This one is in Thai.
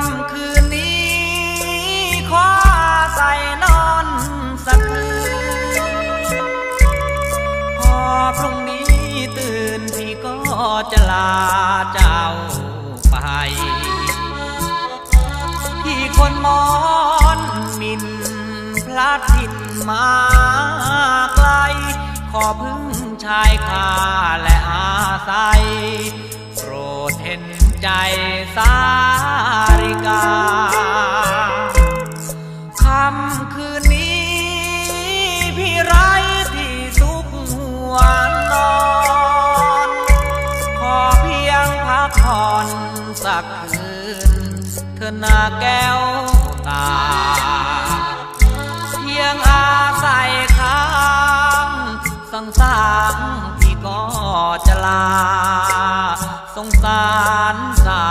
ำคืนนี้ขอใส่นอนสักคืน พอพรุ่งนี้ตื่นพี่ก็จะลาเจ้าไป พี่คนมอนมินพลัดถิ่นมาไกล ขอพึ่งชายคาและอาศัยโปรดเห็นใจสา ค่ำคืนนี้ พี่ไร้ที่สุขหัวนอน ขอเพียงพักผ่อนสักคืน เธอหน้าแก้วตา เพียงอาศัยค้างสังสารพี่ก็จะลา สงสารสา